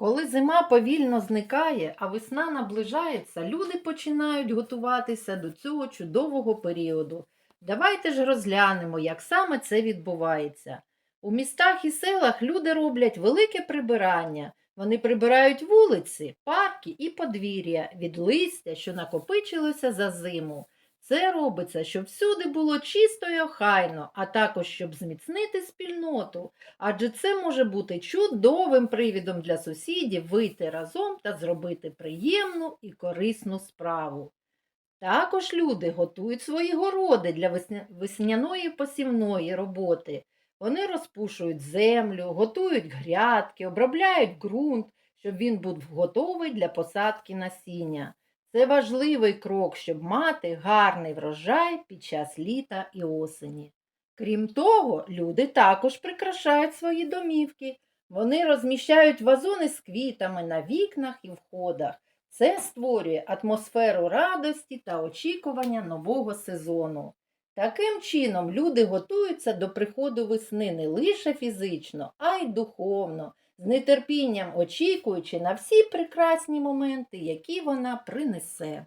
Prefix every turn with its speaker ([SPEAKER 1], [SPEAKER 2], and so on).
[SPEAKER 1] Коли зима повільно зникає, а весна наближається, люди починають готуватися до цього чудового періоду. Давайте ж розглянемо, як саме це відбувається. У містах і селах люди роблять велике прибирання. Вони прибирають вулиці, парки і подвір'я від листя, що накопичилося за зиму. Це робиться, щоб всюди було чисто і охайно, а також щоб зміцнити спільноту адже це може бути чудовим привідом для сусідів вийти разом та зробити приємну і корисну справу. Також люди готують свої городи для весняної посівної роботи. Вони розпушують землю, готують грядки, обробляють ґрунт, щоб він був готовий для посадки насіння. Це важливий крок, щоб мати гарний врожай під час літа і осені. Крім того, люди також прикрашають свої домівки. Вони розміщають вазони з квітами на вікнах і входах. Це створює атмосферу радості та очікування нового сезону. Таким чином, люди готуються до приходу весни не лише фізично, а й духовно, з нетерпінням очікуючи на всі прекрасні моменти, які вона принесе.